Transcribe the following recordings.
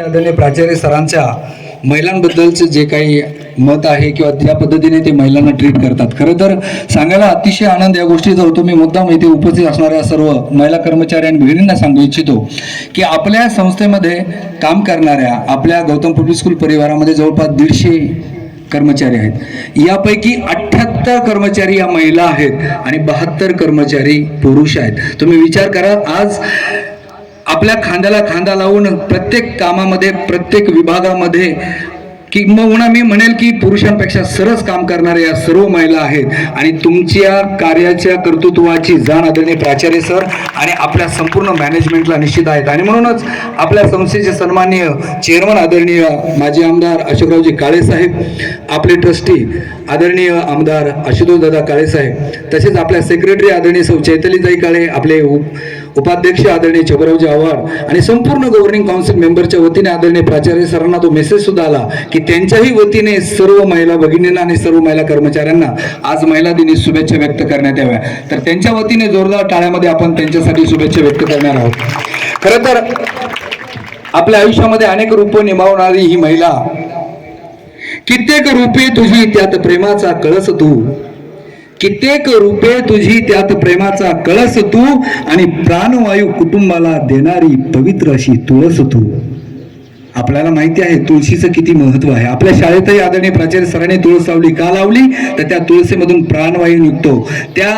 आदरणीय प्राचार्य सरांच्या महिलांबद्दलचं जे काही मत आहे किंवा त्या पद्धतीने ते महिलांना ट्रीट करतात. खरं तर सांगायला अतिशय आनंद या गोष्टीचा होतो. मी मुद्दाम इथे उपस्थित असणाऱ्या सर्व महिला कर्मचारी आणि भगिनींना सांगू इच्छितो की आपल्या संस्थेमध्ये काम करणाऱ्या आपल्या गौतम पब्लिक स्कूल परिवारामध्ये जवळपास दीडशे कर्मचारी आहेत. यापैकी अठ्ठ्याहत्तर कर्मचारी या महिला आहेत आणि बहात्तर कर्मचारी पुरुष आहेत. तुम्ही विचार करा आज आपल्या खांद्याला खांदा लावून प्रत्येक कामामध्ये प्रत्येक विभागामध्ये किंबहुना मी म्हणेल की पुरुषांपेक्षा सरस काम करणाऱ्या या सर्व महिला आहेत. आणि तुमच्या कार्याच्या कर्तृत्वाची जाण आदरणीय प्राचार्य सर आणि आपल्या संपूर्ण मॅनेजमेंटला निश्चित आहेत. आणि म्हणूनच आपल्या संस्थेचे सन्माननीय चेअरमन आदरणीय माजी आमदार अशोकरावजी काळेसाहेब आपले ट्रस्टी आदरणीय आमदार आशुतोष दादा काळेसाहेब तसेच आपल्या सेक्रेटरी आदरणीय सौ चैतलीताई काळे आपले उप उपाध्यक्ष आदरणीय छबरावजी आव्हाड आणि संपूर्ण गव्हर्निंग काउन्सिल मेंबरच्या वतीने आदरणीय प्राचार्य सरांना तो मेसेज सुद्धा आला की त्यांच्याही वतीने सर्व महिला भगिनींना आणि सर्व महिला कर्मचाऱ्यांना आज महिला दिनी शुभेच्छा व्यक्त करण्यात याव्या. तर त्यांच्या वतीने जोरदार टाळ्यामध्ये आपण त्यांच्यासाठी शुभेच्छा व्यक्त करणार आहोत. खरं तर आपल्या आयुष्यामध्ये अनेक रूप निभावणारी ही महिला कित्येक रूपे तुझी त्यात प्रेमाचा कळस तू. कित्येक रूपे तुझी त्यात प्रेमाचा कळस तू आणि प्राणवायू कुटुंबाला देणारी पवित्र अशी तुळस तू. आपल्याला माहिती आहे तुळशीचं किती महत्त्व आहे. आपल्या शाळेतही आदरणीय प्राचार्य सरांनी तुळस लावली का लावली? तर त्या तुळशीमधून प्राणवायू निघतो. त्या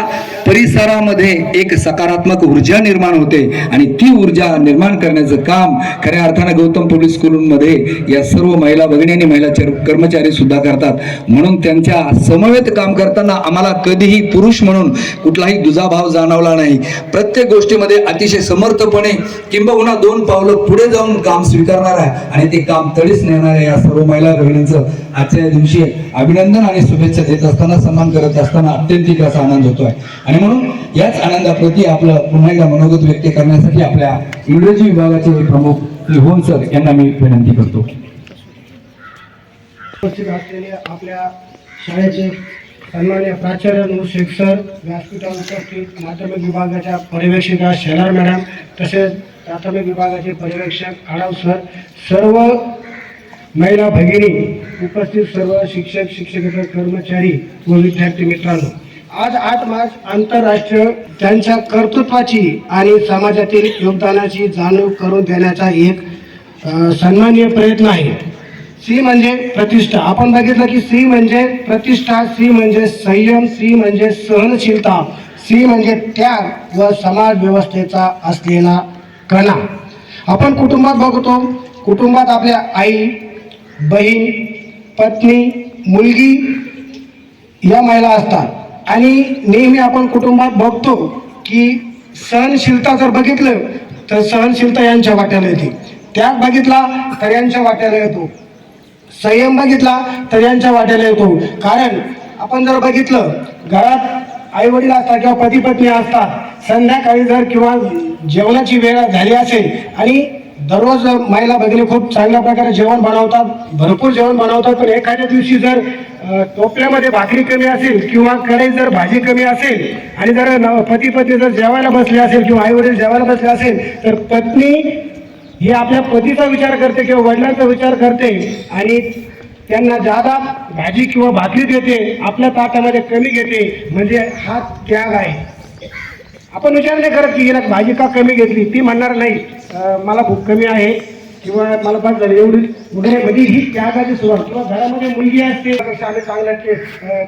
परिसरामध्ये एक सकारात्मक ऊर्जा निर्माण होते आणि ती ऊर्जा निर्माण करण्याचं काम खऱ्या अर्थानं गौतम पोलीस स्कूलमध्ये या सर्व महिला भगिनी आणि महिला कर्मचारी सुद्धा करतात. म्हणून त्यांच्या समवेत काम करताना आम्हाला कधीही पुरुष म्हणून कुठलाही दुजाभाव जाणवला नाही. प्रत्येक गोष्टीमध्ये अतिशय समर्थपणे किंबहुना दोन पावलं पुढे जाऊन काम स्वीकारणार आहे. आणि ते काम तडीच नेणाऱ्या या सर्व महिला भगिनींचं आजच्या या दिवशी अभिनंदन आणि शुभेच्छा देत असताना सन्मान करत असताना अत्यंतिक असा आनंद होतोय. आणि म्हणून याच आनंदाप्रती आपलं पुन्हा एकदा मनोगत व्यक्त करण्यासाठी आपल्या इंग्रजी विभागाचे प्रमुख लिहोन सर यांना मी विनंती करतो. उपस्थित असलेले आपल्या शाळेचे सन्मान्य प्राचार्य नूर शेख सर व्यासपीठावर उपस्थित माध्यमिक विभागाच्या पर्यवेक्षिका शेलार मॅडम तसेच प्राथमिक विभागाचे पर्यवेक्षक आडाव सर सर्व महिला भगिनी उपस्थित सर्व शिक्षक शिक्षकेतर कर्मचारी व विद्यार्थी मित्रांनो आज आठ मार्च आंतरराष्ट्रीय त्यांच्या कर्तृत्वाची आणि समाजातील योगदानाची जाणीव करून देण्याचा एक अ, सन्माननीय प्रयत्न आहे. सी म्हणजे प्रतिष्ठा. आपण बघितलं की सी म्हणजे प्रतिष्ठा सी म्हणजे संयम सी म्हणजे सहनशीलता सी म्हणजे त्याग व समाज व्यवस्थेचा असलेला कणा. आपण कुटुंबात बघतो कुटुंबात आपल्या आई बहीण पत्नी मुलगी या महिला असतात. आणि नेहमी आपण कुटुंबात बघतो की सहनशीलता जर बघितलं तर सहनशीलता यांच्या वाट्याला येते. त्याग बघितला तर यांच्या वाट्याला येतो. संयम बघितला तर यांच्या वाट्याला येतो. कारण आपण जर बघितलं घरात आई वडील असतात किंवा पती पत्नी असतात संध्याकाळी जर किंवा जेवणाची वेळ झाली असेल आणि दररोज महिला भगिनी खूप चांगल्या प्रकारे जेवण बनवतात भरपूर जेवण बनवतात पण एखाद्या दिवशी जर टोपल्यामध्ये भाकरी कमी असेल किंवा कडे जर भाजी कमी असेल आणि जर न- पती पत्नी जर जेवायला बसले असेल किंवा आई वडील जेवायला बसले असेल तर पत्नी ही आपल्या पतीचा विचार करते किंवा वडिलांचा विचार करते आणि त्यांना जादा भाजी किंवा भाकरी देते आपल्या ताटामध्ये कमी घेते म्हणजे हा त्याग आहे. आपण विचार नाही करत की हिला भाजी का कमी घेतली ती म्हणणार नाही मला भूक कमी आहे किंवा मला बस झाली एवढी वगैरे म्हणजे ही त्यागाची सुरुवात. किंवा घरामध्ये मुलगी असते आम्ही चांगल्या की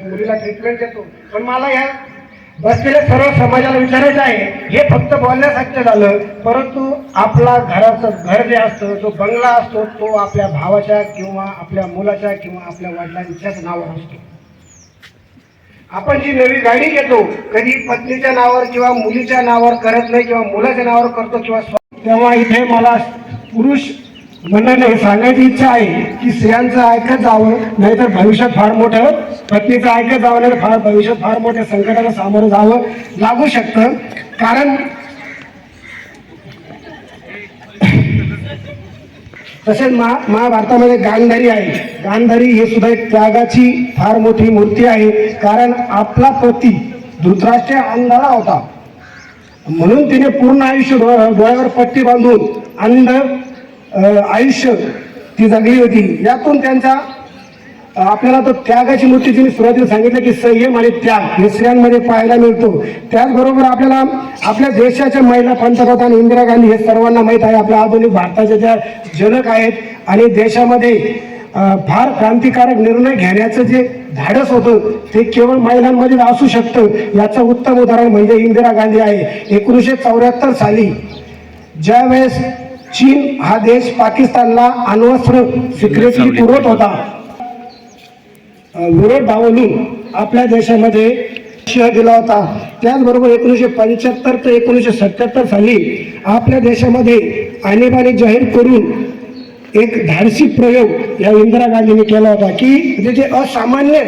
मुलीला ट्रीटमेंट देतो. पण मला या बसलेल्या सर्व समाजाला विचारायचं आहे. हे फक्त बोलण्यासारखं झालं परंतु आपला घराचं घर जे असतं जो बंगला असतो तो आपल्या भावाच्या किंवा आपल्या मुलाच्या किंवा आपल्या वडिलांच्याच नावावर असतो. आपण जी नवी गाडी घेतो कधी पत्नीच्या नावावर किंवा मुलीच्या नावावर करत नाही किंवा मुलाच्या नावावर करतो किंवा तेव्हा इथे मला पुरुष मंडळीला हे सांगायची इच्छा आहे की स्त्रियांचं ऐकत जावं नाहीतर भविष्यात फार मोठं पत्नीचं ऐकत जावं नाही फार भविष्यात फार मोठ्या संकटाला सामोरं जावं लागू शकतं. कारण तसेच महा महाभारतामध्ये गांधारी आहे. गांधारी हे सुद्धा एक त्यागाची फार मोठी मूर्ती आहे. कारण आपला पती धृतराष्ट्रीय अंधारा होता. म्हणून तिने पूर्ण आयुष्य डोळ्यावर पट्टी बांधून अंध आयुष्य ती जगली होती. यातून त्यांचा आपल्याला तो त्यागाची मूर्ती तुम्ही सुरुवातीला सांगितलं की संयम आणि त्याग हे स्त्रियांमध्ये पाहायला मिळतो. त्याचबरोबर आपल्याला आपल्या देशाच्या महिला पंतप्रधान इंदिरा गांधी हे सर्वांना माहीत आहे. आपल्या आधुनिक भारताच्या ज्या जनक आहेत आणि देशामध्ये फार क्रांतिकारक निर्णय घेण्याचं जे धाडस होतं ते केवळ महिलांमध्ये असू शकतं. याचं उत्तम उदाहरण म्हणजे इंदिरा गांधी आहे. एकोणीसशे चौऱ्याहत्तर साली ज्यावेळेस चीन हा देश पाकिस्तानला अण्वस्त्र सिक्रेटली पुरवत होता. विरोध डावलून आपल्या देशामध्ये दिला होता. त्याचबरोबर एकोणीसशे पंच्याहत्तर ते एकोणीसशे सत्याहत्तर साली आपल्या देशामध्ये आणीबाणी जाहीर करून एक धाडसी प्रयोग या इंदिरा गांधींनी केला होता की जे असामान्य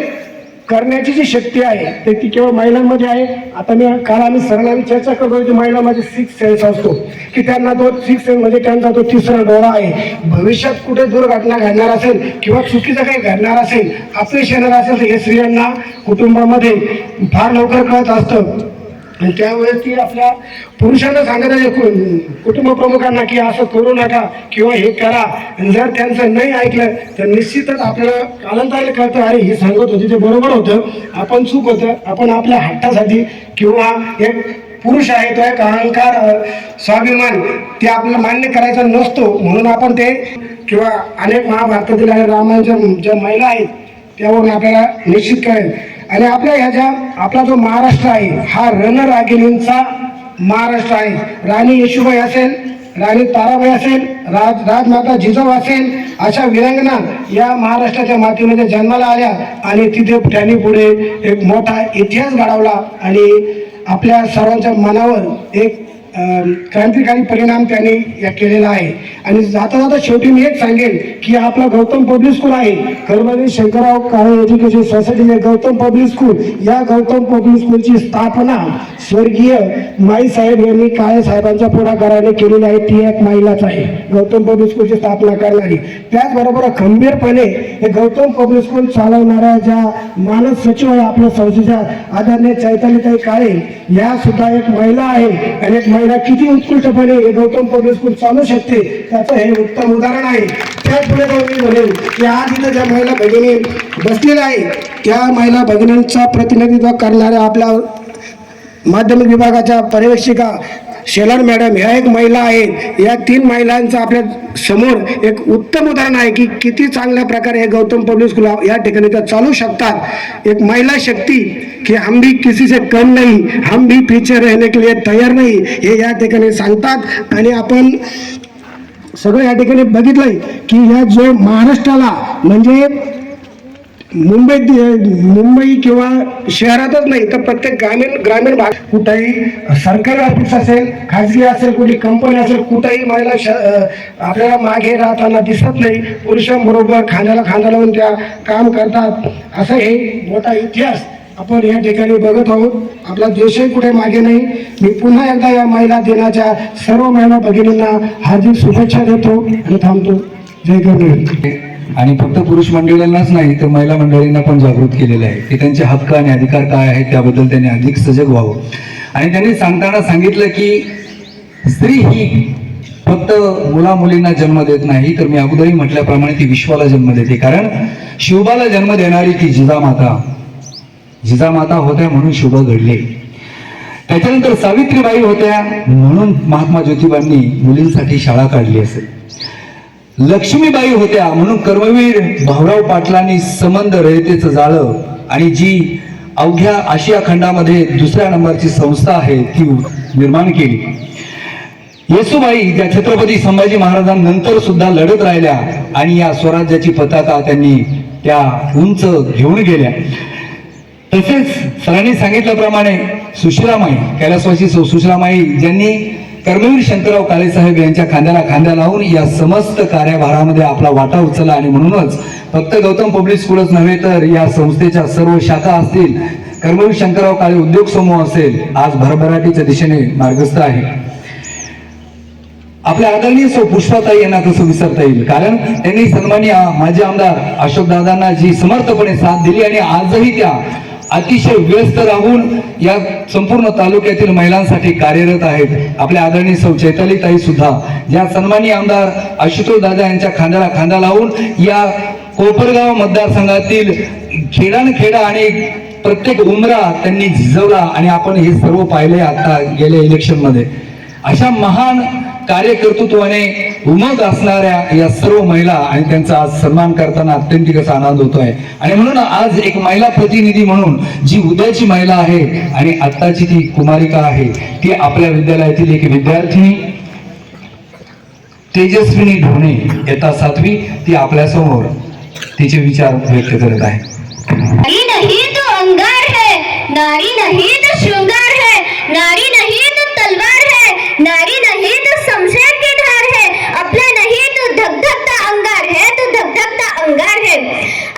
करण्याची जी शक्ती आहे ते ती केवळ महिलांमध्ये आहे. आता मी काल आम्ही सरळ चर्चा करतो की महिलांमध्ये सिक्स सेन्स असतो. की त्यांना तो सिक्स सेन्स म्हणजे त्यांचा तो तिसरा डोळा आहे भविष्यात कुठे दुर्घटना घडणार असेल किंवा चुकीचं काही घडणार असेल अपयश येणार असेल तर हे स्त्रियांना कुटुंबामध्ये फार लवकर कळत असतं. आणि त्यावेळेस ती आपल्या पुरुषांना सांगत आहे कुटुंब प्रमुखांना की असं करू नका किंवा हे करा. आणि जर त्यांचं नाही ऐकलं तर निश्चितच आपल्याला कालांतराने कळतं अरे हे सांगत होते ते बरोबर होतं. आपण चूक होतं. आपण आपल्या हट्टासाठी किंवा एक पुरुष आहे तो एक अहंकार स्वाभिमान ते आपल्याला मान्य करायचा नसतो. म्हणून आपण ते किंवा अनेक महाभारतातील आणि रामायणच्या ज्या महिला आहेत त्यावरून आपल्याला निश्चित कळेल. आणि आपल्या ह्या ज्या आपला जो महाराष्ट्र आहे हा रणरागिणींचा महाराष्ट्र आहे. राणी येशूबाई असेल राणी ताराबाई असेल राज राजमाता जिजाऊ असेल अशा विरांगना या महाराष्ट्राच्या मातीमध्ये जन्माला आल्या आणि तिथे त्यांनी पुढे एक मोठा इतिहास घडवला आणि आपल्या सर्वांच्या मनावर एक क्रांतिकारी परिणाम त्यांनी या केलेला आहे. आणि जाता जाता शेवटी मी एक सांगेन की आपला गौतम पब्लिक स्कूल आहे. Karmaveer Shankarrao Kale education society Gautam public school या गौतम पब्लिक स्कूलची स्थापना स्वर्गीय माई साहेब यांनी काळे साहेबांच्या पुढाकाराने केलेली आहे. ती एक महिलाच आहे. गौतम पब्लिक स्कूलची स्थापना करणारी. त्याचबरोबर खंबीरपणे हे गौतम पब्लिक स्कूल चालवणाऱ्या ज्या मानस सचिव आहे आपल्या संस्थेच्या आदरणीय चैतन्यताई काळे या सुद्धा एक महिला आहे आणि एक महिला किती उत्कृष्टपणे हे गौतम पब्लिक स्कूल चालू शकते त्याचं हे उत्तम उदाहरण आहे. त्याच पुढे जाऊन मी म्हणेन की आज इथं ज्या महिला भगिनी बसलेल्या आहे त्या महिला भगिनींचा प्रतिनिधित्व करणाऱ्या आपल्या माध्यमिक विभागाच्या पर्यवेक्षिका शेलार मॅडम ह्या एक महिला आहेत. या तीन महिलांचं आपल्यासमोर एक उत्तम उदाहरण आहे की किती चांगल्या प्रकारे हे गौतम पब्लिक स्कूल या ठिकाणी त्या चालू शकतात. एक महिला शक्ती की हम भी किसी से कम नाही हम भी पीछे रहने के लिए तयार नाही हे या ठिकाणी सांगतात. आणि आपण सगळं या ठिकाणी बघितलंय की या जो महाराष्ट्राला म्हणजे मुंबईत मुंबई किंवा शहरातच नाही तर प्रत्येक ग्रामीण ग्रामीण भाग कुठेही सरकारी ऑफिस असेल खाजगी असेल कुठली कंपनी असेल कुठेही महिला श आपल्याला मागे राहताना दिसत नाही. पुरुषांबरोबर खांद्याला खांदा लावून त्या काम करतात. असा हे मोठा इतिहास आपण या ठिकाणी बघत आहोत. आपला देशही कुठे मागे नाही. मी पुन्हा एकदा या महिला दिनाच्या सर्व महिला भगिनींना हार्दिक शुभेच्छा देतो आणि थांबतो. जय गणेश आणि फक्त पुरुष मंडळींनाच नाही तर महिला मंडळींना पण जागृत केलेलं आहे. की त्यांचे हक्क आणि अधिकार काय आहेत त्याबद्दल त्यांनी अधिक सजग व्हावं. आणि त्यांनी सांगताना सांगितलं की स्त्री ही फक्त मुला मुलींना जन्म देत नाही तर मी अगोदरही म्हटल्याप्रमाणे ती विश्वाला जन्म देते. कारण शिवबाला जन्म देणारी ती जिजामाता जिजामाता होत्या म्हणून शुभ घडले. त्याच्यानंतर सावित्रीबाई होत्या म्हणून महात्मा ज्योतिबांनी मुलींसाठी शाळा काढली असेल. लक्ष्मीबाई होत्या. म्हणून कर्मवीर भाऊराव पाटलांनी संबंध रयतेचं जाळं आणि जी अवघ्या आशिया खंडामध्ये दुसऱ्या नंबरची संस्था आहे ती निर्माण केली. येसुबाई ज्या छत्रपती संभाजी महाराजांनंतर सुद्धा लढत राहिल्या आणि या स्वराज्याची पताका त्यांनी त्या उंच घेऊन गेल्या. तसेच सरांनी सांगितल्याप्रमाणे सुशिलामाई कैलासवासी सु- सुशिलामाई ज्यांनी कर्मवीर शंकरराव काळेसाहेब यांच्या खांद्याला खांद्या लावून या समस्त कार्यभारामध्ये आपला वाटा उचलला आणि म्हणूनच फक्त गौतम पब्लिक स्कूलच नव्हे तर या संस्थेच्या सर्व शाखा असतील कर्मवीर शंकरराव काळे उद्योग समूह असेल आज भरभराटीच्या दिशेने मार्गस्थ आहे. आपल्या आदरणीय सो पुष्पाताई यांना तसं विसरता येईल कारण त्यांनी सन्मान्य माजी आमदार अशोक दादांना जी समर्थपणे साथ दिली आणि आजही त्या अतिशय व्यस्त राहून या संपूर्ण तालुक्यातील महिलांसाठी कार्यरत आहेत. आपल्या आदरणीय सौ चैताली ताई सुद्धा ज्या सन्मानी आमदार आशुतोष दादा यांच्या खांद्याला खांदा लावून या कोपरगाव मतदारसंघातील खेडानखेडा आणि प्रत्येक उमरा त्यांनी झिजवला आणि आपण हे सर्व पाहिले आता गेल्या इलेक्शनमध्ये अशा महान कार्यकर्तृत्वाने उमग असणाऱ्या या सर्व महिला आणि त्यांचा आज सन्मान करताना अत्यंतिक असा आनंद होतो आहे आणि म्हणून आज एक महिला प्रतिनिधी म्हणून जी उद्याची महिला आहे आणि आत्ताची ती कुमारिका आहे ती आपल्या विद्यालयातील एक विद्यार्थिनी तेजस्विनी ढोणे येता सातवी ती आपल्यासमोर तिचे विचार व्यक्त करत आहे. नारी नहीं तो अंगार है नारी नहीं तो श्रृंगार है नारी नहीं तो तलवार है नारी नहीं तो शमशेर की धार है अपना नहीं तो धगधगता अंगार है तो धगधगता अंगार है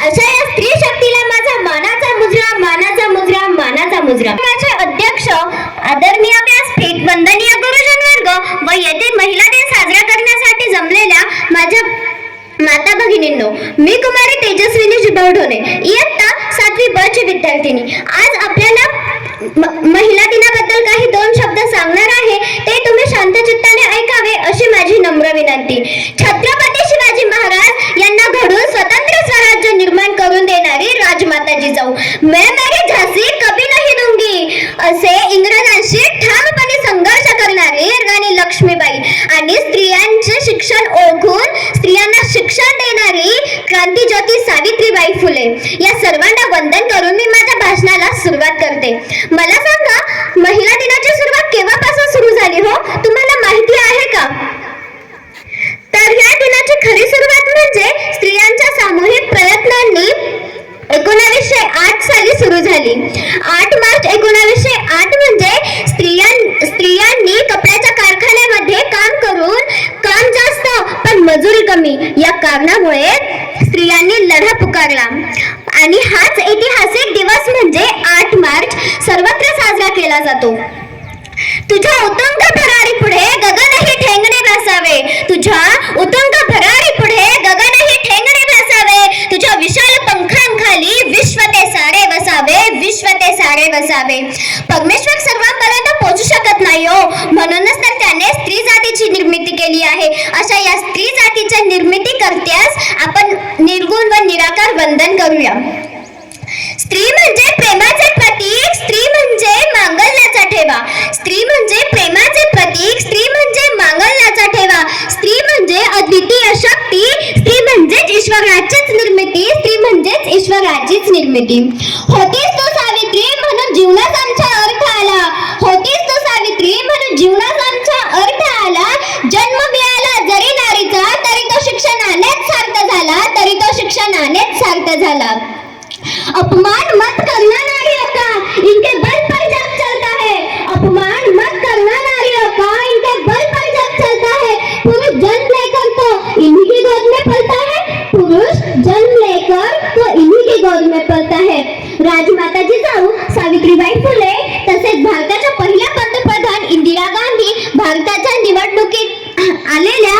अशा या स्त्री शक्तीला माझा मानाचा मुजरा मानाचा मुजरा मानाचा मुजरा. माझे अध्यक्ष आदरणीय व्यासपीठ वंदनीय गुरुजन वर्ग व येथे महिला दिन साजरा करण्यासाठी जमलेल्या माझ्या माता भगिनींनो मी कुमारी तेजस्विनी जिभाऊ इयत्ता सातवी ब ची विद्यार्थिनी. आज आपल्याला महिला दिनाबद्दल काही दोन शब्द सांगणार आहे ते तुम्ही शांत चित्ताने ऐकावे अशी माझी नम्र विनंती. छत्रपती देणारी राजमाता जिजाऊ मैं मेरी झांसी कभी नहीं दूंगी. असे इंग्रजांशी ठामपणे संघर्ष करणारी राणी लक्ष्मीबाई आणि स्त्रियांचे शिक्षण ओळखून स्त्रियांना शिक्षण देणारी क्रांतीज्योती सावित्रीबाई फुले. या सर्वांना वंदन करून मी माझ्या भाषणाला सुरुवात करते. मला सांगा महिला दिनाची सुरुवात केव्हापासून सुरू झाली हो तुम्हाला माहिती आहे का तर या दिनाची खरी सुरुवात म्हणजे स्त्रियांच्या सामूहिक प्रयत्नांनी एकोणावीसशे आठ साली सुरू झाली आठ मार्च एकोणावीसशे आठ म्हणजे स्त्रियां स्त्रियांनी कपड्याच्या कारखान्यामध्ये काम करून काम जास्त पण मजुरी कमी या कारणामुळे स्त्रियांनी लढा पुकारला. आणि हाच ऐतिहासिक दिवस म्हणजे आठ मार्च. सर्वत्र साजरा केला जातो. तुझ्या उत्तम भरारी पुढे गगनही ठेंगणे भासावे तुझ्या उतुंग भरारी पुढे गगनही ठेंगणे भासावे तुझ्या विशाल पंखांखाली विश्व ते सारे वसावे विश्व ते सारे वसावे परमेश्वर सर्वांपर्यंत पोहोचू शकत नाही हो. म्हणूनच तर त्याने स्त्री जातीची निर्मिती केली आहे. अशा या स्त्री जातीच्या निर्मिती करत्यास आपण निर्गुण व निराकार वंदन करूया. स्त्री म्हणजे प्रेमाचे प्रतीक स्त्री म्हणजे मांगल्याचा ठेवा. स्त्री म्हणजे प्रेमाचे प्रतीक स्त्री म्हणजे मांगल्याचा ठेवा. स्त्री म्हणजे अद्वितीय शक्ती ईश्वराचीच निर्मिती स्त्री म्हणजेच ईश्वराचीच निर्मिती. होतीस तू सावित्री म्हणून जीवनात आमचा अर्थ आला होतीस तू सावित्री म्हणून जीवनात आमचा अर्थ आला जन्म मिळाला जरी नारीचा तरी तो शिक्षणानेच सार्थ झाला तरी तो शिक्षणानेच सार्थ झाला. अपमान मत करना नारियों का इनके बल पर राजमाताजी जाऊ सावित्रीबाई फुले तसेच भारताच्या पहिल्या पंतप्रधान इंदिरा गांधी भारताच्या निवडणुकीत आलेल्या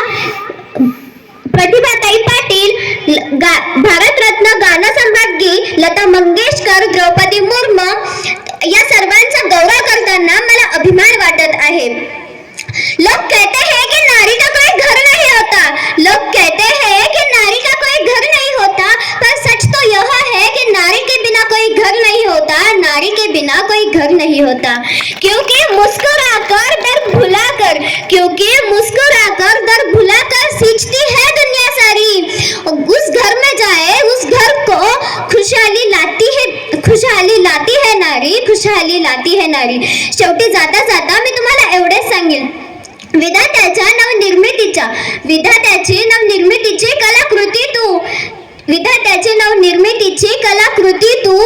प्रतिभाताई पाटील गा- भारतरत्न गानसम्राज्ञी लता मंगेशकर द्रौपदी मुर्मू या सर्वांचा गौरव करताना मला अभिमान वाटत आहे. लोग कहते हैं कि नारी का कोई घर नहीं होता. लोग कहते हैं कि नारी का कोई घर नहीं होता पर सच तो यह है कि नारी के बिना कोई घर नहीं होता नारी के बिना नहीं होता. क्योंकि मुस्कुराकर दर्द भुलाकर क्योंकि मुस्कुराकर दर्द भुलाकर सींचती है दुनिया सारी। उस घर में जाए उस घर को खुशहाली लाती है खुशहाली लाती है नारी खुशहाली लाती है नारी। शेवटी जाता जाता मी तुम्हाला एवढेच सांगेन विधात्याच्या नवनिर्मितीच्या विधात्याची नवनिर्मितीची कलाकृती तू विधात्याची नवनिर्मितीची कलाकृती तू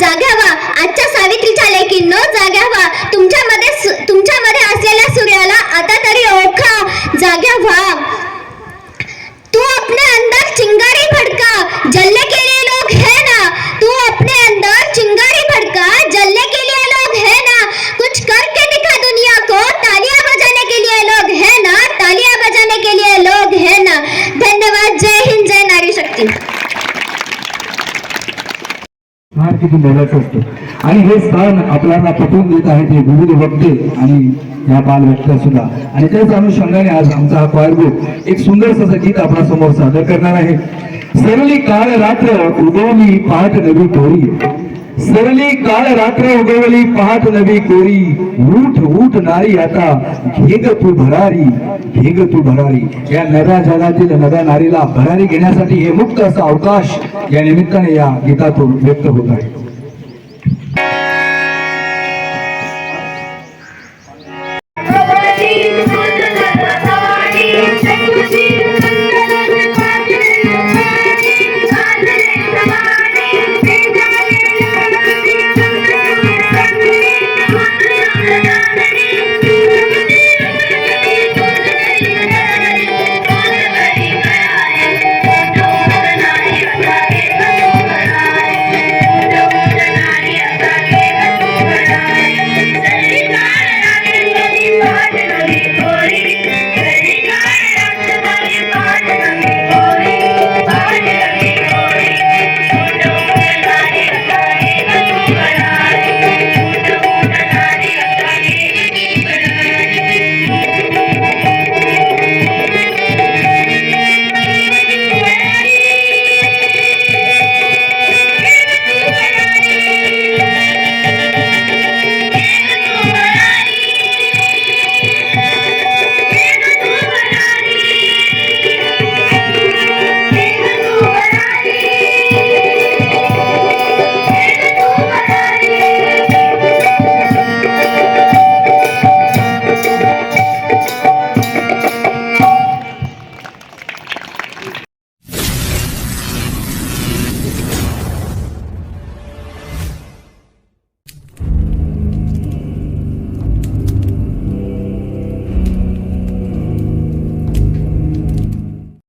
जाग्या व्हा आजच्या सावित्रीच्या लेकींनो जाग्या व्हा तुमच्यामध्ये सु- तुमच्यामध्ये असलेल्या सूर्याला आता तरी ओळखा जाग्या व्हा तू अपने अंदर चिंगारी भड़का जलने के लिए लोग है ना तू अपने अंदर चिंगारी भड़का जलने के लिए लोग है ना कुछ करके दिखा दुनिया को तालियां बजाने के लिए लोग है ना तालियां बजाने के लिए लोग है ना धन्यवाद जय हिंद जय नारी शक्ति किती मोलाचं असतं. आणि हे स्थान आपल्याला पटवून देत आहेत हे विविध वक्ते आणि या बाल सुद्धा. आणि त्याच अनुषंगाने आज आमचा हा क्वायर ग्रुप एक सुंदरस असं गीत आपल्यासमोर सादर करणार आहे. सरली काळ रात्र उगवली पहाट नवी कोरी. सरली काळ रात्र उगवली पहाट नवी कोरी. उठ उठ नारी आता घेग तू भरारी घेग तू भरारी. या नव्या जगातील नव्या नारीला भरारी घेण्यासाठी हे मुक्त असा अवकाश या निमित्ताने या गीतातून व्यक्त होत आहे.